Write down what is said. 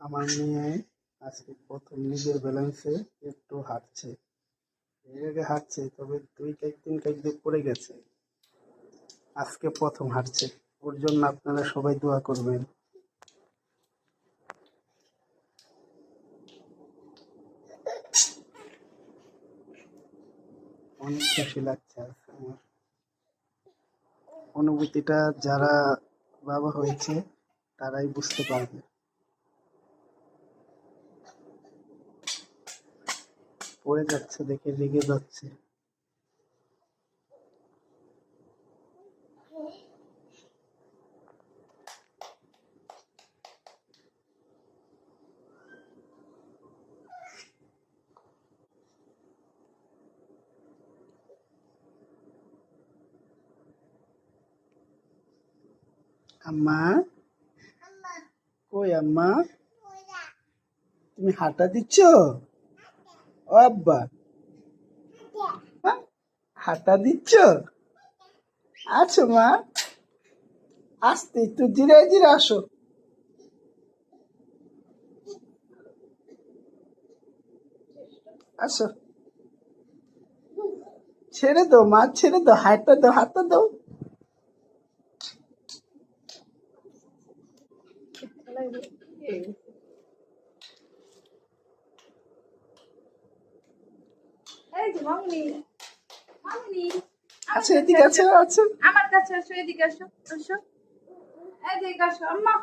আমার মেয়ে আজকে প্রথম নিজের ব্যালেন্সে একটু হাঁটছে। এর আগে হাঁটছে, তবে দুই কাইক তিন কাইক দিয়ে পড়ে গেছে। আজকে প্রথম হাঁটছে। ওর জন্য আপনারা সবাই দোয়া করবেন। অনেক খুশি লাগছে আমার। অনুভূতিটা যারা বাবা হয়েছে, তারাই বুঝতে পারবে। পড়ে যাচ্ছে দেখে, রেগে যাচ্ছে। আম্মা। কই আম্মা? তুমি হাঁটা দিচ্ছ? ও আব্বা? হাঁটা দিচ্ছ? আছো মা। আসতে, একটু ধীরে ধীরে আসো। আসো। ছেড়ে দাও মা, ছেড়ে দাও হাতটা দাও হাতটা দাও। আচ্ছা এদিকে আছো আছো আমার কাছে আসো এদিকে আসো আসো। এদিকে আসো আম্মা।